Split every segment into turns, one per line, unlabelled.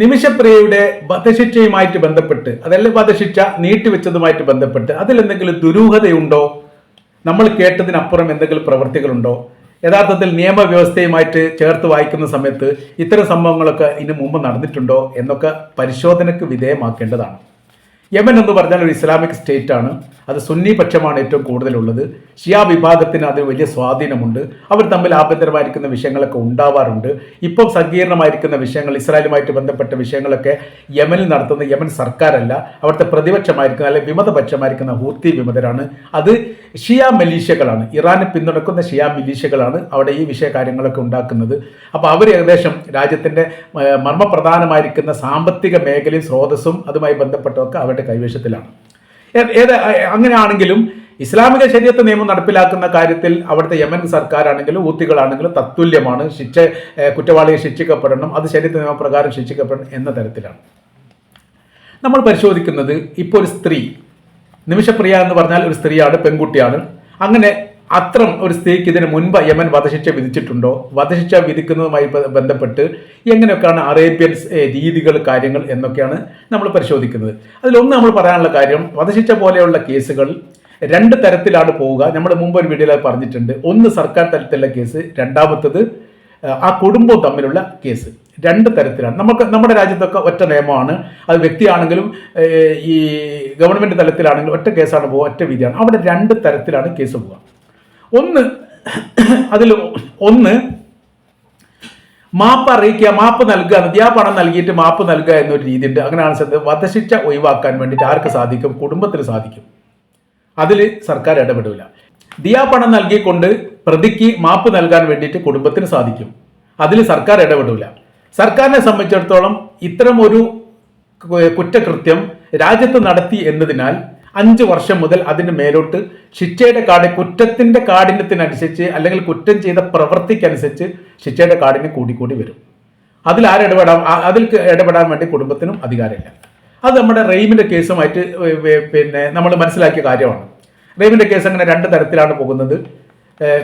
നിമിഷപ്രിയയുടെ വധശിക്ഷയുമായിട്ട് ബന്ധപ്പെട്ട് അതല്ല വധശിക്ഷ നീട്ടിവെച്ചതുമായിട്ട് ബന്ധപ്പെട്ട് അതിലെന്തെങ്കിലും ദുരൂഹതയുണ്ടോ? നമ്മൾ കേട്ടതിനപ്പുറം എന്തെങ്കിലും പ്രവൃത്തികളുണ്ടോ യഥാർത്ഥത്തിൽ നിയമവ്യവസ്ഥയുമായിട്ട് ചേർത്ത് വായിക്കുന്ന സമയത്ത് ഇത്തരം സംഭവങ്ങളൊക്കെ ഇതിനു മുമ്പ് നടന്നിട്ടുണ്ടോ എന്നൊക്കെ പരിശോധനയ്ക്ക് വിധേയമാക്കേണ്ടതാണ്. യമൻ എന്ന് പറഞ്ഞാൽ ഒരു ഇസ്ലാമിക് സ്റ്റേറ്റ് ആണ്. അത് സുന്നി പക്ഷമാണ് ഏറ്റവും കൂടുതലുള്ളത്. ഷിയ വിഭാഗത്തിന് അതിന് വലിയ സ്വാധീനമുണ്ട്. അവർ തമ്മിൽ ആഭ്യന്തരമായിരിക്കുന്ന വിഷയങ്ങളൊക്കെ ഉണ്ടാവാറുണ്ട്. ഇപ്പം സങ്കീർണമായിരിക്കുന്ന വിഷയങ്ങൾ ഇസ്രായേലുമായിട്ട് ബന്ധപ്പെട്ട വിഷയങ്ങളൊക്കെ യമനിൽ നടത്തുന്ന യമൻ സർക്കാരല്ല. അവിടുത്തെ പ്രതിപക്ഷമായിരിക്കുന്ന അല്ലെങ്കിൽ വിമതപക്ഷമായിരിക്കുന്ന ഹൂത്തി വിമതരാണ്. അത് ഷിയ മിലീഷ്യകളാണ്. ഇറാനെ പിന്തുണക്കുന്ന ഷിയ മിലീഷ്യകളാണ് അവിടെ ഈ വിഷയ കാര്യങ്ങളൊക്കെ ഉണ്ടാക്കുന്നത്. അപ്പോൾ അവർ ഏകദേശം രാജ്യത്തിന്റെ മർമ്മപ്രധാനമായിരിക്കുന്ന സാമ്പത്തിക മേഖലയും സ്രോതസ്സും അതുമായി ബന്ധപ്പെട്ടതൊക്കെ അവരുടെ കൈവശത്തിലാണ്. ഏത് അങ്ങനെയാണെങ്കിലും ഇസ്ലാമിക ശരീരത്തെ നിയമം നടപ്പിലാക്കുന്ന കാര്യത്തിൽ അവിടുത്തെ യമൻ സർക്കാരാണെങ്കിലും ഊത്തികളാണെങ്കിലും തത്തുല്യമാണ്. ശിക്ഷ കുറ്റവാളിയെ ശിക്ഷിക്കപ്പെടണം. അത് ശരീരത്തെ നിയമപ്രകാരം ശിക്ഷിക്കപ്പെടണം എന്ന തരത്തിലാണ്. നമ്മൾ പരിശോധിക്കുന്നത് ഇപ്പോൾ ഒരു സ്ത്രീ നിമിഷപ്രിയ എന്ന് പറഞ്ഞാൽ ഒരു സ്ത്രീയാണ് പെൺകുട്ടിയാണ്. അങ്ങനെ അത്രം ഒരു സ്ത്രീക്ക് ഇതിന് മുൻപ് യമൻ വധശിക്ഷ വിധിച്ചിട്ടുണ്ടോ? വധശിക്ഷ വിധിക്കുന്നതുമായി ബന്ധപ്പെട്ട് എങ്ങനെയൊക്കെയാണ് അറേബ്യൻ രീതികൾ കാര്യങ്ങൾ എന്നൊക്കെയാണ് നമ്മൾ പരിശോധിക്കുന്നത്. അതിലൊന്ന് നമ്മൾ പറയാനുള്ള കാര്യം വധശിക്ഷ പോലെയുള്ള കേസുകൾ രണ്ട് തരത്തിലാണ് പോവുക. നമ്മൾ മുമ്പ് ഒരു വീഡിയോയിൽ പറഞ്ഞിട്ടുണ്ട്. ഒന്ന് സർക്കാർ തലത്തിലുള്ള കേസ് രണ്ടാമത്തത് ആ കുടുംബവും തമ്മിലുള്ള കേസ്. രണ്ട് തരത്തിലാണ്. നമുക്ക് നമ്മുടെ രാജ്യത്തൊക്കെ ഒറ്റ നിയമമാണ്. അത് വ്യക്തിയാണെങ്കിലും ഈ ഗവൺമെന്റ് തലത്തിലാണെങ്കിലും ഒറ്റ കേസാണ് പോവുക ഒറ്റ വിധിയാണ്. അവിടെ രണ്ട് തരത്തിലാണ് കേസ് പോവുക. ഒന്ന് അതിൽ ഒന്ന് മാപ്പ് അറിയിക്കുക മാപ്പ് നൽകുക നദിയാ പണം നൽകിയിട്ട് മാപ്പ് നൽകുക എന്നൊരു രീതി രീതിയുണ്ട്. അങ്ങനെയാണ് ശ്രദ്ധ വധശിക്ഷ ഒഴിവാക്കാൻ വേണ്ടിയിട്ട് ആർക്ക് സാധിക്കും? കുടുംബത്തിന് സാധിക്കും. അതിൽ സർക്കാർ ഇടപെടില്ല ദിയാ പണം നൽകിക്കൊണ്ട് പ്രതിക്ക് മാപ്പ് നൽകാൻ വേണ്ടിയിട്ട് കുടുംബത്തിന് സാധിക്കും. അതിൽ സർക്കാർ ഇടപെടില്ല സർക്കാരിനെ സംബന്ധിച്ചിടത്തോളം ഇത്തരം ഒരു കുറ്റകൃത്യം രാജ്യത്ത് നടത്തി എന്നതിനാൽ അഞ്ച് വർഷം മുതൽ അതിന് മേലോട്ട് ശിക്ഷയുടെ കാട് കുറ്റത്തിന്റെ കാഠിന്യത്തിനനുസരിച്ച് അല്ലെങ്കിൽ കുറ്റം ചെയ്ത പ്രവൃത്തിക്കനുസരിച്ച് ശിക്ഷയുടെ കാഠിന്യം കൂടിക്കൂടി വരും. അതിൽ ആരിടപെടാം അതിൽ ഇടപെടാൻ വേണ്ടി കുടുംബത്തിനും അധികാരമില്ല. അത് നമ്മുടെ റെയിമിന്റെ കേസുമായിട്ട് പിന്നെ നമ്മൾ മനസ്സിലാക്കിയ കാര്യമാണ്. റെയിമിന്റെ കേസ് അങ്ങനെ രണ്ട് തരത്തിലാണ് പോകുന്നത്.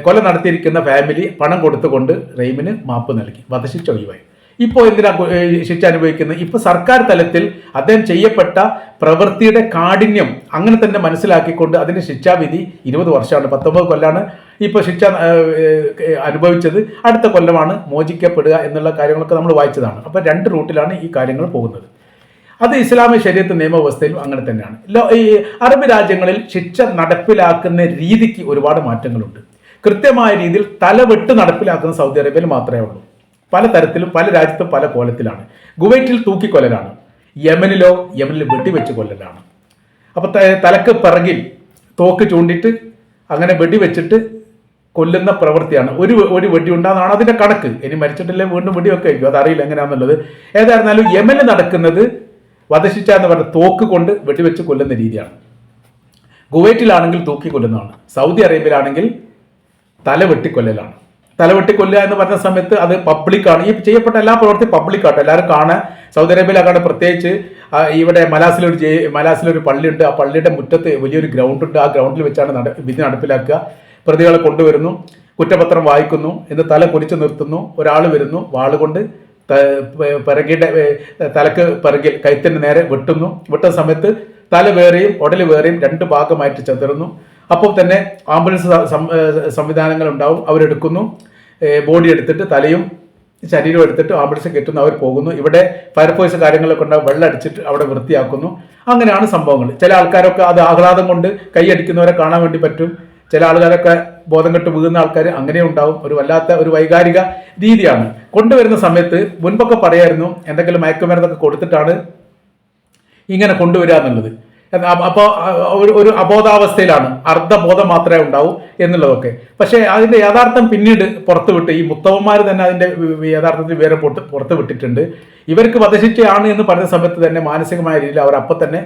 കൊല നടത്തിയിരിക്കുന്ന ഫാമിലി പണം കൊടുത്തുകൊണ്ട് റെയിമിന് മാപ്പ് നൽകി. വധശിക്ഷ ഒഴിവായി. ഇപ്പോൾ എന്തിനാ ശിക്ഷ അനുഭവിക്കുന്നത്? ഇപ്പോൾ സർക്കാർ തലത്തിൽ അദ്ദേഹം ചെയ്യപ്പെട്ട പ്രവൃത്തിയുടെ കാഠിന്യം അങ്ങനെ തന്നെ മനസ്സിലാക്കിക്കൊണ്ട് അതിന്റെ ശിക്ഷാവിധി ഇരുപത് വർഷമാണ് പത്തൊമ്പത് കൊല്ലാണ്. ഇപ്പോൾ ശിക്ഷ അനുഭവിച്ചത് അടുത്ത കൊല്ലമാണ് മോചിക്കപ്പെടുക എന്നുള്ള കാര്യങ്ങളൊക്കെ നമ്മൾ വായിച്ചതാണ്. അപ്പോൾ രണ്ട് റൂട്ടിലാണ് ഈ കാര്യങ്ങൾ പോകുന്നത്. അത് ഇസ്ലാമിക ശരീരത്ത് നിയമവ്യവസ്ഥയിലും അങ്ങനെ തന്നെയാണ്. ഈ അറബ് രാജ്യങ്ങളിൽ ശിക്ഷ നടപ്പിലാക്കുന്ന രീതിക്ക് ഒരുപാട് മാറ്റങ്ങളുണ്ട്. കൃത്യമായ രീതിയിൽ തലവെട്ട് നടപ്പിലാക്കുന്ന സൗദി അറേബ്യയിൽ മാത്രമേ ഉള്ളൂ. പല തരത്തിലും പല രാജ്യത്തും പല കോലത്തിലാണ്. കുവൈറ്റിൽ തൂക്കിക്കൊല്ലലാണ്. യമനിലോ യമനിൽ വെടിവെച്ച് കൊല്ലലാണ് അപ്പോൾ തലക്ക് പിറകിൽ തോക്ക് ചൂണ്ടിയിട്ട് അങ്ങനെ വെടിവെച്ചിട്ട് കൊല്ലുന്ന പ്രവൃത്തിയാണ്. ഒരു ഒരു വെടി ഉണ്ടാകുന്നതാണ് അതിന്റെ കണക്ക്. ഇനി മരിച്ചിട്ടില്ലേ വീണ്ടും വെടിവെക്കെ ആയിരിക്കും. അതറിയില്ല എങ്ങനെയാണെന്നുള്ളത് ഏതായിരുന്നാലും യമനിൽ നടക്കുന്നത് വധശിക്ഷ എന്ന് പറഞ്ഞ തോക്ക് കൊണ്ട് വെടിവെച്ച് കൊല്ലുന്ന രീതിയാണ്. കുവൈറ്റിലാണെങ്കിൽ തൂക്കി കൊല്ലുന്നതാണ് സൗദി അറേബ്യയിലാണെങ്കിൽ തല വെട്ടിക്കൊല്ലലാണ്. തല കൊല്ലുക എന്ന് പറഞ്ഞ സമയത്ത് അത് പബ്ലിക്കാണ് ഈ ചെയ്യപ്പെട്ട എല്ലാ പ്രവൃത്തി പബ്ലിക്കാട്ടോ എല്ലാവരും കാണാൻ സൗദി അറേബ്യയിലാക്കാണ് പ്രത്യേകിച്ച് ഇവിടെ മലാസിലൊരു ജെ മലാസിലൊരു പള്ളിയുണ്ട്. ആ പള്ളിയുടെ മുറ്റത്ത് വലിയൊരു ഗ്രൗണ്ട് ഉണ്ട്. ആ ഗ്രൗണ്ടിൽ വെച്ചാണ് നട വിധി നടപ്പിലാക്കുക. പ്രതികളെ കൊണ്ടുവരുന്നു. കുറ്റപത്രം വായിക്കുന്നു. എന്ന് തല പൊലിച്ചു നിർത്തുന്നു. ഒരാൾ വരുന്നു. വാളുകൊണ്ട് പിറകിയുടെ തലക്ക് പിറകിൽ കൈത്തിന് നേരെ വെട്ടുന്നു. വെട്ടുന്ന സമയത്ത് തല വേറെയും ഉടൽ വേറെയും രണ്ട് ഭാഗമായിട്ട് ചെതറുന്നു. അപ്പോൾ തന്നെ ആംബുലൻസ് സംവിധാനങ്ങൾ ഉണ്ടാവും അവരെടുക്കുന്നു. ബോഡി എടുത്തിട്ട് തലയും ശരീരം എടുത്തിട്ട് ആംബുലൻസ് കെട്ടുന്നു അവർ പോകുന്നു. ഇവിടെ ഫയർഫോഴ്സ് കാര്യങ്ങളൊക്കെ ഉണ്ടാവും. വെള്ളം അടിച്ചിട്ട് അവിടെ വൃത്തിയാക്കുന്നു. അങ്ങനെയാണ് സംഭവങ്ങൾ. ചില ആൾക്കാരൊക്കെ അത് ആഹ്ലാദം കൊണ്ട് കൈയടിക്കുന്നവരെ കാണാൻ വേണ്ടി പറ്റും. ചില ആൾക്കാരൊക്കെ ബോധം കെട്ട് വീഴുന്ന ആൾക്കാർ അങ്ങനെ ഉണ്ടാവും. ഒരു വല്ലാത്ത ഒരു വൈകാരിക രീതിയാണ്. കൊണ്ടുവരുന്ന സമയത്ത് മുൻപൊക്കെ പറയായിരുന്നു എന്തെങ്കിലും മയക്കുമരുന്നൊക്കെ കൊടുത്തിട്ടാണ് ഇങ്ങനെ കൊണ്ടുവരിക എന്നുള്ളത്. അപ്പോൾ ഒരു അബോധാവസ്ഥയിലാണ്. അർദ്ധബോധം മാത്രമേ ഉണ്ടാവൂ എന്നുള്ളതൊക്കെ. പക്ഷേ അതിന്റെ യഥാർത്ഥം പിന്നീട് പുറത്തുവിട്ട് ഈ മുത്തവന്മാർ തന്നെ അതിന്റെ യഥാർത്ഥത്തിൽ വേറെ പുറത്ത് പുറത്ത് വിട്ടിട്ടുണ്ട് ഇവർക്ക് വധശിക്ഷയാണ് എന്ന് പറഞ്ഞ സമയത്ത് തന്നെ മാനസികമായ രീതിയിൽ അവർ അപ്പം തന്നെ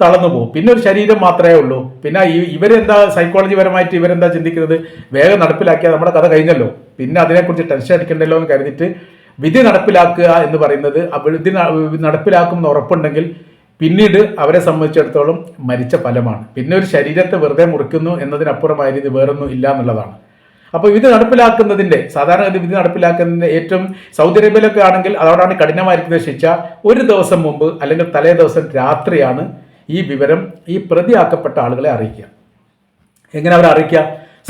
തളർന്നു പോകും. പിന്നെ ഒരു ശരീരം മാത്രമേ ഉള്ളൂ. പിന്നെ ഇവരെന്താ സൈക്കോളജി പരമായിട്ട് ഇവരെന്താ ചിന്തിക്കുന്നത്? വേഗം നടപ്പിലാക്കിയാൽ നമ്മുടെ കഥ കഴിഞ്ഞല്ലോ. പിന്നെ അതിനെക്കുറിച്ച് ടെൻഷൻ അടിക്കണ്ടല്ലോ എന്ന് കരുതിയിട്ട് വിധി നടപ്പിലാക്കുക എന്ന് പറയുന്നത് വിധി നടപ്പിലാക്കുമെന്ന് ഉറപ്പുണ്ടെങ്കിൽ പിന്നീട് അവരെ സംബന്ധിച്ചിടത്തോളം മരിച്ച ഫലമാണ്. പിന്നെ ഒരു ശരീരത്തെ വെറുതെ മുറിക്കുന്നു എന്നതിനപ്പുറമായ ഇത് വേറൊന്നും ഇല്ല എന്നുള്ളതാണ്. അപ്പോൾ ഇത് നടപ്പിലാക്കുന്നതിന്റെ സാധാരണഗതി ഇത് നടപ്പിലാക്കുന്നതിന്റെ ഏറ്റവും സൗദി അറേബ്യയിലൊക്കെ ആണെങ്കിൽ അതോടാണ് കഠിനമായിരിക്കുന്ന ശിക്ഷ. ഒരു ദിവസം മുമ്പ് അല്ലെങ്കിൽ തലേ ദിവസം രാത്രിയാണ് ഈ വിവരം ഈ പ്രതിയാക്കപ്പെട്ട ആളുകളെ അറിയിക്കുക. എങ്ങനെ അവർ അറിയിക്കുക?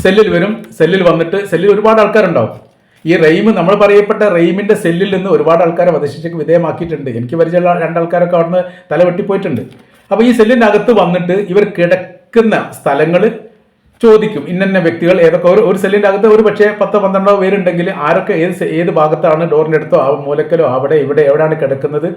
സെല്ലിൽ വരും സെല്ലിൽ വന്നിട്ട് സെല്ലിൽ ഒരുപാട് ആൾക്കാരുണ്ടാവും. ഈ റെയിം നമ്മൾ പറയപ്പെട്ട റെയിമിന്റെ സെല്ലിൽ നിന്ന് ഒരുപാട് ആൾക്കാരെ വധശിക്ഷയ്ക്ക് വിധേയമാക്കിയിട്ടുണ്ട്. എനിക്ക് പരിചയമുള്ള രണ്ടാൾക്കാരൊക്കെ അവിടുന്ന് തല വെട്ടിപ്പോയിട്ടുണ്ട്. അപ്പോൾ ഈ സെല്ലിന്റെ അകത്ത് വന്നിട്ട് ഇവർ കിടക്കുന്ന സ്ഥലങ്ങൾ ചോദിക്കും. ഇന്ന വ്യക്തികൾ ഏതൊക്കെ? ഒരു ഒരു സെല്ലിന്റെ അകത്ത് ഒരു പക്ഷേ പത്തോ പന്ത്രണ്ടോ പേരുണ്ടെങ്കിൽ ആരൊക്കെ ഏത് ഏത് ഭാഗത്താണ് ഡോറിന്റെ അടുത്തോ ആ മൂലക്കലോ അവിടെ ഇവിടെ എവിടെയാണ് കിടക്കുന്നത്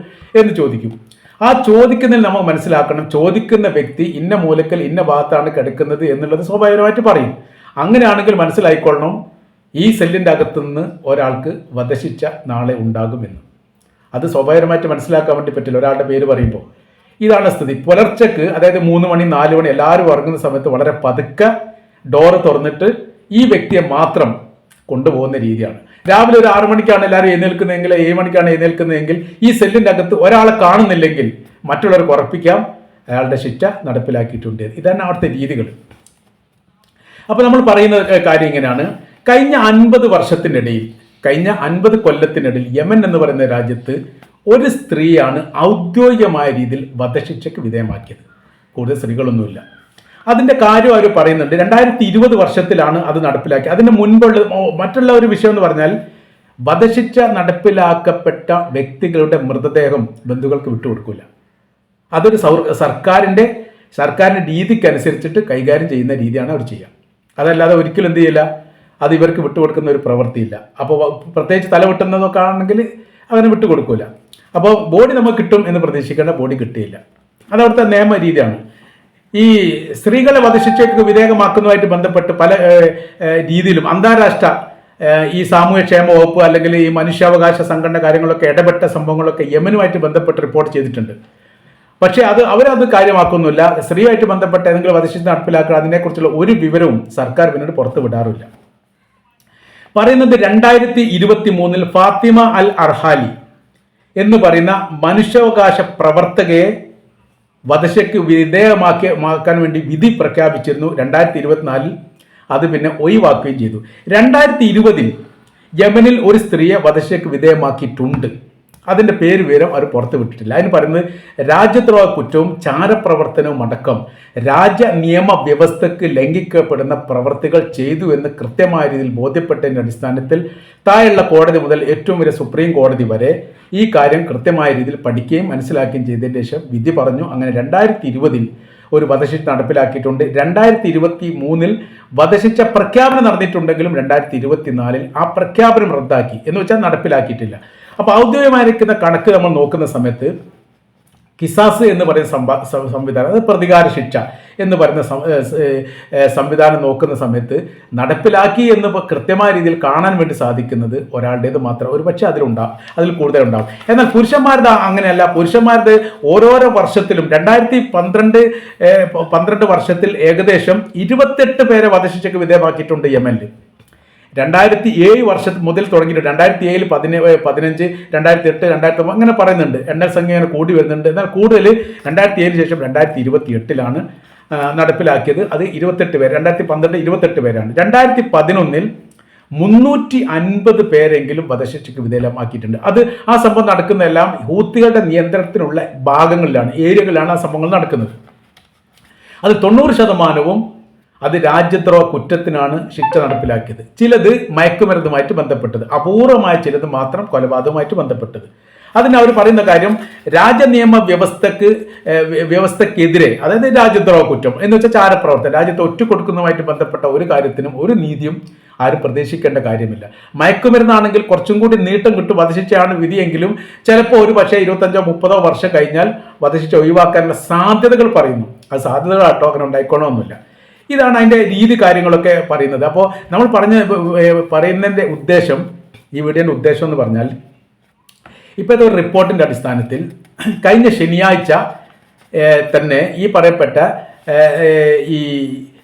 എന്ന് ചോദിക്കും. ആ ചോദിക്കുന്നതിൽ നമ്മൾ മനസ്സിലാക്കണം. ചോദിക്കുന്ന വ്യക്തി ഇന്ന മൂലക്കൽ ഇന്ന ഭാഗത്താണ് കിടക്കുന്നത് എന്നുള്ളത് സ്വാഭാവികമായിട്ട് പറയും. അങ്ങനെയാണെങ്കിൽ മനസ്സിലായിക്കൊള്ളണം. ഈ സെല്ലിന്റെ അകത്തുനിന്ന് ഒരാൾക്ക് വധശിക്ഷ നാളെ ഉണ്ടാകുമെന്ന്. അത് സ്വാഭാവികമായിട്ട് മനസ്സിലാക്കാൻ വേണ്ടി പറ്റില്ല. ഒരാളുടെ പേര് പറയുമ്പോൾ. ഇതാണ് സ്ഥിതി. പുലർച്ചക്ക് അതായത് മൂന്ന് മണി നാല് മണി എല്ലാവരും ഉറങ്ങുന്ന സമയത്ത് വളരെ പതുക്കെ ഡോറ് തുറന്നിട്ട് ഈ വ്യക്തിയെ മാത്രം കൊണ്ടുപോകുന്ന രീതിയാണ്. രാവിലെ ഒരു ആറു മണിക്കാണ് എല്ലാവരും എഴുന്നേൽക്കുന്നതെങ്കിൽ ഏഴ് മണിക്കാണ് എഴുന്നേൽക്കുന്നതെങ്കിൽ ഈ സെല്ലിന്റെ അകത്ത് ഒരാളെ കാണുന്നില്ലെങ്കിൽ മറ്റുള്ളവർക്ക് ഉറപ്പിക്കാം. അയാളുടെ ശിക്ഷ നടപ്പിലാക്കിയിട്ടുണ്ട്. ഇതാണ് അവിടുത്തെ രീതികൾ. അപ്പോൾ നമ്മൾ പറയുന്ന കാര്യം ഇങ്ങനെയാണ്. കഴിഞ്ഞ അൻപത് വർഷത്തിനിടയിൽ കഴിഞ്ഞ അൻപത് കൊല്ലത്തിനിടയിൽ യമൻ എന്ന് പറയുന്ന രാജ്യത്ത് ഒരു സ്ത്രീയാണ് ഔദ്യോഗികമായ രീതിയിൽ വധശിക്ഷയ്ക്ക് വിധേയമാക്കിയത്. കൂടുതൽ സ്ത്രീകളൊന്നുമില്ല. അതിന്റെ കാര്യം അവർ പറയുന്നുണ്ട് രണ്ടായിരത്തി ഇരുപത് വർഷത്തിലാണ് അത് നടപ്പിലാക്കിയത്. അതിന് മുൻപുള്ള മറ്റുള്ള ഒരു വിഷയം എന്ന് പറഞ്ഞാൽ വധശിക്ഷ നടപ്പിലാക്കപ്പെട്ട വ്യക്തികളുടെ മൃതദേഹം ബന്ധുക്കൾക്ക് വിട്ടുകൊടുക്കില്ല അതൊരു സൗ സർക്കാരിന്റെ സർക്കാരിന്റെ രീതിക്കനുസരിച്ചിട്ട് കൈകാര്യം ചെയ്യുന്ന രീതിയാണ് അവർ ചെയ്യുക. അതല്ലാതെ ഒരിക്കലും എന്ത് ചെയ്യില്ല അത് ഇവർക്ക് വിട്ടുകൊടുക്കുന്ന ഒരു പ്രവൃത്തിയില്ല. അപ്പോൾ പ്രത്യേകിച്ച് തല വെട്ടുന്നതൊക്കെ ആണെങ്കിൽ അങ്ങനെ വിട്ടുകൊടുക്കില്ല അപ്പോൾ ബോഡി നമുക്ക് കിട്ടും എന്ന് പ്രതീക്ഷിക്കേണ്ട ബോഡി കിട്ടിയില്ല. അത് അവിടുത്തെ നിയമ രീതിയാണ് ഈ സ്ത്രീകളെ വധശിക്ഷയ്ക്ക് വിധേയമാക്കുന്നതുമായിട്ട് ബന്ധപ്പെട്ട് പല രീതിയിലും അന്താരാഷ്ട്ര ഈ സാമൂഹ്യക്ഷേമ വകുപ്പ് അല്ലെങ്കിൽ ഈ മനുഷ്യാവകാശ സംഘടന കാര്യങ്ങളൊക്കെ ഇടപെട്ട സംഭവങ്ങളൊക്കെ യമനുമായിട്ട് ബന്ധപ്പെട്ട് റിപ്പോർട്ട് ചെയ്തിട്ടുണ്ട്. പക്ഷേ അത് അവരത് കാര്യമാക്കുന്നില്ല. സ്ത്രീയുമായിട്ട് ബന്ധപ്പെട്ട ഏതെങ്കിലും വധശിക്ഷ നടപ്പിലാക്കുക അതിനെക്കുറിച്ചുള്ള ഒരു വിവരവും സർക്കാർ പിന്നീട് പുറത്തു വിടാറില്ല. പറയുന്നത് രണ്ടായിരത്തി ഇരുപത്തി മൂന്നിൽ ഫാത്തിമ അൽ അർഹാലി എന്ന് പറയുന്ന മനുഷ്യാവകാശ പ്രവർത്തകയെ വധശയ്ക്ക് വിധേയമാക്കി മാക്കാൻ വേണ്ടി വിധി പ്രഖ്യാപിച്ചിരുന്നു രണ്ടായിരത്തി ഇരുപത്തിനാലിൽ അത് പിന്നെ ഒഴിവാക്കുകയും ചെയ്തു. രണ്ടായിരത്തി ഇരുപതിൽ യമനിൽ ഒരു സ്ത്രീയെ വധശയ്ക്ക് വിധേയമാക്കിയിട്ടുണ്ട്. അതിന്റെ പേര് വിവരം അവർ പുറത്തു വിട്ടിട്ടില്ല. അതിന് പറയുന്നത് രാജ്യദ്രോഹ കുറ്റവും ചാരപ്രവർത്തനവും അടക്കം രാജ്യ നിയമ വ്യവസ്ഥയ്ക്ക് ലംഘിക്കപ്പെടുന്ന പ്രവർത്തികൾ ചെയ്തു എന്ന് കൃത്യമായ രീതിയിൽ ബോധ്യപ്പെട്ടതിന്റെ അടിസ്ഥാനത്തിൽ താഴെയുള്ള കോടതി മുതൽ ഏറ്റവും വലിയ സുപ്രീം കോടതി വരെ ഈ കാര്യം കൃത്യമായ രീതിയിൽ പഠിക്കുകയും മനസ്സിലാക്കുകയും ചെയ്തതിന് ശേഷം വിധി പറഞ്ഞു. അങ്ങനെ രണ്ടായിരത്തി ഇരുപതിൽ ഒരു വധശിക്ഷ നടപ്പിലാക്കിയിട്ടുണ്ട്. രണ്ടായിരത്തി ഇരുപത്തി മൂന്നിൽ വധശിക്ഷ പ്രഖ്യാപനം നടന്നിട്ടുണ്ടെങ്കിലും രണ്ടായിരത്തി ഇരുപത്തിനാലിൽ ആ പ്രഖ്യാപനം റദ്ദാക്കി. എന്ന് വെച്ചാൽ നടപ്പിലാക്കിയിട്ടില്ല. അപ്പോൾ ഔദ്യോഗികമായിരിക്കുന്ന കണക്ക് നമ്മൾ നോക്കുന്ന സമയത്ത് കിസാസ് എന്ന് പറയുന്ന സംവിധാനം അത് പ്രതികാര ശിക്ഷ എന്ന് പറയുന്ന സംവിധാനം നോക്കുന്ന സമയത്ത് നടപ്പിലാക്കി എന്ന് കൃത്യമായ രീതിയിൽ കാണാൻ വേണ്ടി സാധിക്കുന്നത് ഒരാളുടേത് മാത്രം ഒരു പക്ഷേ അതിലുണ്ടാവും അതിൽ കൂടുതൽ കൂടുതലുണ്ടാവും. എന്നാൽ പുരുഷന്മാരുടെ അങ്ങനെയല്ല. പുരുഷന്മാരുടെ ഓരോരോ വർഷത്തിലും രണ്ടായിരത്തി പന്ത്രണ്ട് പന്ത്രണ്ട് വർഷത്തിൽ ഏകദേശം ഇരുപത്തെട്ട് പേരെ വധശിക്ഷയ്ക്ക് വിധേയമാക്കിയിട്ടുണ്ട് യമനിൽ രണ്ടായിരത്തി ഏഴ് വർഷം മുതൽ തുടങ്ങിയിട്ട് രണ്ടായിരത്തി ഏഴിൽ പതിനേഴ് പതിനഞ്ച് രണ്ടായിരത്തി എട്ട് രണ്ടായിരത്തി ഒമ്പത് അങ്ങനെ പറയുന്നുണ്ട്. എണ്ണൽ സംഖ്യ അങ്ങനെ കൂടി വരുന്നുണ്ട്. എന്നാൽ കൂടുതൽ രണ്ടായിരത്തി ഏഴിന് ശേഷം രണ്ടായിരത്തി ഇരുപത്തി എട്ടിലാണ് നടപ്പിലാക്കിയത്. അത് ഇരുപത്തെട്ട് പേര് രണ്ടായിരത്തി പന്ത്രണ്ട് ഇരുപത്തെട്ട് പേരാണ്. രണ്ടായിരത്തി പതിനൊന്നിൽ മുന്നൂറ്റി അൻപത് പേരെങ്കിലും വധശിക്ഷയ്ക്ക് വിധേയമാക്കിയിട്ടുണ്ട്. അത് ആ സംഭവം നടക്കുന്നതെല്ലാം ഹൂത്തികളുടെ നിയന്ത്രണത്തിനുള്ള ഭാഗങ്ങളിലാണ് ഏരിയകളിലാണ് ആ സംഭവങ്ങൾ നടക്കുന്നത്. അത് തൊണ്ണൂറ് ശതമാനവും അത് രാജ്യദ്രോഹ കുറ്റത്തിനാണ് ശിക്ഷ നടപ്പിലാക്കിയത്. ചിലത് മയക്കുമരുന്നുമായിട്ട് ബന്ധപ്പെട്ടത്. അപൂർവമായ ചിലത് മാത്രം കൊലപാതകമായിട്ട് ബന്ധപ്പെട്ടത്. അതിന് അവർ പറയുന്ന കാര്യം രാജ്യനിയമ വ്യവസ്ഥക്ക് വ്യവസ്ഥക്കെതിരെ അതായത് രാജ്യദ്രോഹ കുറ്റം എന്ന് വെച്ചാൽ ചാരപ്രവർത്തനം രാജ്യത്തെ ഒറ്റുകൊടുക്കുന്നതുമായിട്ട് ബന്ധപ്പെട്ട ഒരു കാര്യത്തിനും ഒരു നീതിയും ആരും പ്രതീക്ഷിക്കേണ്ട കാര്യമില്ല. മയക്കുമരുന്നാണെങ്കിൽ കുറച്ചും കൂടി നീട്ടം കിട്ടും വധശിക്ഷയാണ് വിധിയെങ്കിലും ചിലപ്പോൾ ഒരു പക്ഷേ ഇരുപത്തഞ്ചോ മുപ്പതോ വർഷം കഴിഞ്ഞാൽ വധശിക്ഷ ഒഴിവാക്കാനുള്ള സാധ്യതകൾ പറയുന്നു. അത് സാധ്യതകൾ ആട്ടോ അങ്ങനെ ഉണ്ടായിക്കോണമെന്നില്ല ഇതാണ് അതിന്റെ രീതി കാര്യങ്ങളൊക്കെ പറയുന്നത്. അപ്പോൾ നമ്മൾ പറഞ്ഞ പറയുന്നതിന്റെ ഉദ്ദേശം ഈ വീഡിയോന്റെ ഉദ്ദേശം എന്ന് പറഞ്ഞാൽ ഇപ്പോഴത്തെ ഒരു റിപ്പോർട്ടിന്റെ അടിസ്ഥാനത്തിൽ കഴിഞ്ഞ ശനിയാഴ്ച തന്നെ ഈ പറയപ്പെട്ട ഈ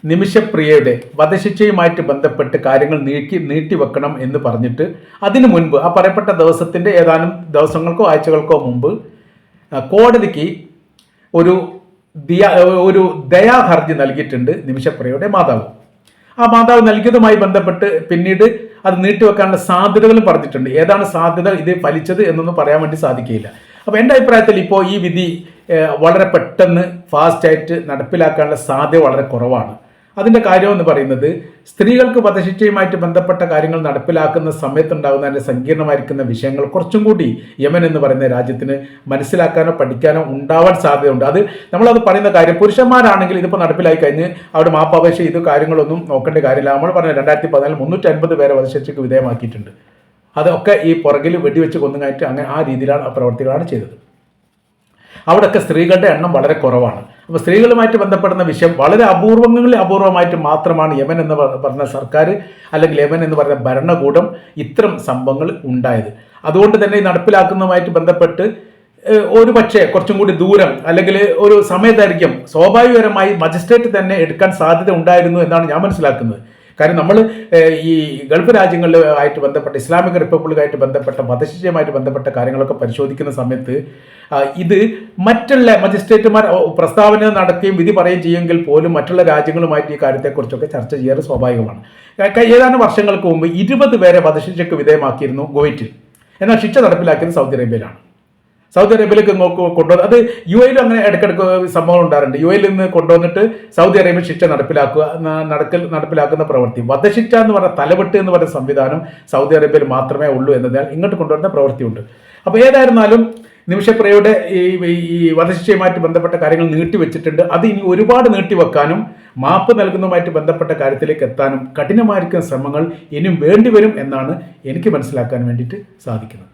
നിമിഷപ്രിയയുടെ വധശിക്ഷയുമായിട്ട് ബന്ധപ്പെട്ട് കാര്യങ്ങൾ നീക്കി നീട്ടിവെക്കണം എന്ന് പറഞ്ഞിട്ട് അതിനു മുൻപ് ആ പറയപ്പെട്ട ദിവസത്തിന്റെ ഏതാനും ദിവസങ്ങൾക്കോ ആഴ്ചകൾക്കോ മുമ്പ് കോടതിക്ക് ഒരു ദിയ ഒരു ദയാഹർജി നൽകിയിട്ടുണ്ട് നിമിഷപ്രിയയുടെ മാതാവ്. ആ മാതാവ് നൽകിയതുമായി ബന്ധപ്പെട്ട് പിന്നീട് അത് നീട്ടിവെക്കാനുള്ള സാധ്യതകളും പറഞ്ഞിട്ടുണ്ട്. ഏതാണ് സാധ്യത? ഇത് ഫലിച്ചത് എന്നൊന്നും പറയാൻ വേണ്ടി സാധിക്കുകയില്ല. അപ്പോൾ എന്റെ അഭിപ്രായത്തിൽ ഇപ്പോൾ ഈ വിധി വളരെ പെട്ടെന്ന് ഫാസ്റ്റായിട്ട് നടപ്പിലാക്കാനുള്ള സാധ്യത വളരെ കുറവാണ്. അതിന്റെ കാര്യം എന്ന് പറയുന്നത് സ്ത്രീകൾക്ക് വധശിക്ഷയുമായിട്ട് ബന്ധപ്പെട്ട കാര്യങ്ങൾ നടപ്പിലാക്കുന്ന സമയത്തുണ്ടാകുന്ന അതിന്റെ സങ്കീർണമായിരിക്കുന്ന വിഷയങ്ങൾ കുറച്ചും കൂടി യമൻ എന്ന് പറയുന്ന രാജ്യത്തിന് മനസ്സിലാക്കാനോ പഠിക്കാനോ ഉണ്ടാവാൻ സാധ്യതയുണ്ട്. അത് നമ്മളത് പറയുന്ന കാര്യം പുരുഷന്മാരാണെങ്കിൽ ഇതിപ്പോൾ നടപ്പിലായി കഴിഞ്ഞ് അവിടെ മാപ്പാപേക്ഷ ഇത് കാര്യങ്ങളൊന്നും നോക്കേണ്ട കാര്യമില്ല. നമ്മൾ പറഞ്ഞ രണ്ടായിരത്തി പതിനാല് മുന്നൂറ്റി അൻപത് പേരെ വധശിക്ഷയ്ക്ക് വിധേയമാക്കിയിട്ടുണ്ട്. അതൊക്കെ ഈ പുറകിൽ വെടിവെച്ച് കൊന്നുകയറ്റി അങ്ങനെ ആ രീതിയിലാണ് ആ പ്രവർത്തികളാണ് ചെയ്തത്. അവിടെയൊക്കെ സ്ത്രീകളുടെ എണ്ണം വളരെ കുറവാണ്. അപ്പോൾ സ്ത്രീകളുമായിട്ട് ബന്ധപ്പെടുന്ന വിഷയം വളരെ അപൂർവങ്ങളിൽ അപൂർവമായിട്ട് മാത്രമാണ് യമൻ എന്ന് പറഞ്ഞ സർക്കാർ അല്ലെങ്കിൽ യമൻ എന്ന് പറഞ്ഞ ഭരണകൂടം ഇത്തരം സംഭവങ്ങൾ ഉണ്ടായത്. അതുകൊണ്ട് തന്നെ നടപ്പിലാക്കുന്നതുമായിട്ട് ബന്ധപ്പെട്ട് ഒരു പക്ഷേ കുറച്ചും കൂടി ദൂരം അല്ലെങ്കിൽ ഒരു സമയദൈർഘ്യം സ്വാഭാവികപരമായി മജിസ്ട്രേറ്റ് തന്നെ എടുക്കാൻ സാധ്യത ഉണ്ടായിരുന്നു എന്നാണ് ഞാൻ മനസ്സിലാക്കുന്നത്. കാര്യം നമ്മൾ ഈ ഗൾഫ് രാജ്യങ്ങളിലായിട്ട് ബന്ധപ്പെട്ട ഇസ്ലാമിക റിപ്പബ്ലിക്കായിട്ട് ബന്ധപ്പെട്ട മതശിഷ്യമായിട്ട് ബന്ധപ്പെട്ട കാര്യങ്ങളൊക്കെ പരിശോധിക്കുന്ന സമയത്ത് ഇത് മറ്റുള്ള മജിസ്ട്രേറ്റുമാർ പ്രസ്താവന നടത്തുകയും വിധി പറയുകയും ചെയ്യുമെങ്കിൽ പോലും മറ്റുള്ള രാജ്യങ്ങളുമായിട്ട് ഈ കാര്യത്തെക്കുറിച്ചൊക്കെ ചർച്ച ചെയ്യാറ് സ്വാഭാവികമാണ്. ഏതാനും വർഷങ്ങൾക്ക് മുമ്പ് ഇരുപത് പേരെ വധശിക്ഷയ്ക്ക് വിധേയമാക്കിയിരുന്നു കുവൈറ്റിൽ എന്നാൽ ശിക്ഷ നടപ്പിലാക്കിയത് സൗദി അറേബ്യയിലാണ്. സൗദി അറേബ്യയിലേക്ക് കൊണ്ടുവന്ന് അത് യു എയിലും അങ്ങനെ ഇടയ്ക്കിടയ്ക്ക് സംഭവം ഉണ്ടാറുണ്ട്. യു എയിൽ നിന്ന് കൊണ്ടുവന്നിട്ട് സൗദി അറേബ്യ ശിക്ഷ നടപ്പിലാക്കുക നടക്കൽ നടപ്പിലാക്കുന്ന പ്രവൃത്തി. വധശിക്ഷ എന്ന് പറഞ്ഞ തലവെട്ട് എന്ന് പറഞ്ഞ സംവിധാനം സൗദി അറേബ്യയിൽ മാത്രമേ ഉള്ളൂ എന്നതിനാൽ ഇങ്ങോട്ട് കൊണ്ടുവരുന്ന പ്രവൃത്തിയുണ്ട്. അപ്പോൾ ഏതായിരുന്നാലും നിമിഷപ്രിയയുടെ ഈ ഈ വധശിക്ഷയുമായിട്ട് ബന്ധപ്പെട്ട കാര്യങ്ങൾ നീട്ടിവെച്ചിട്ടുണ്ട് അത് ഇനി ഒരുപാട് നീട്ടിവെക്കാനും മാപ്പ് നൽകുന്നതുമായിട്ട് ബന്ധപ്പെട്ട കാര്യത്തിലേക്ക് എത്താനും കഠിനമായിരിക്കുന്ന ശ്രമങ്ങൾ ഇനിയും വേണ്ടിവരും എന്നാണ് എനിക്ക് മനസ്സിലാക്കാൻ വേണ്ടിയിട്ട് സാധിക്കുന്നത്.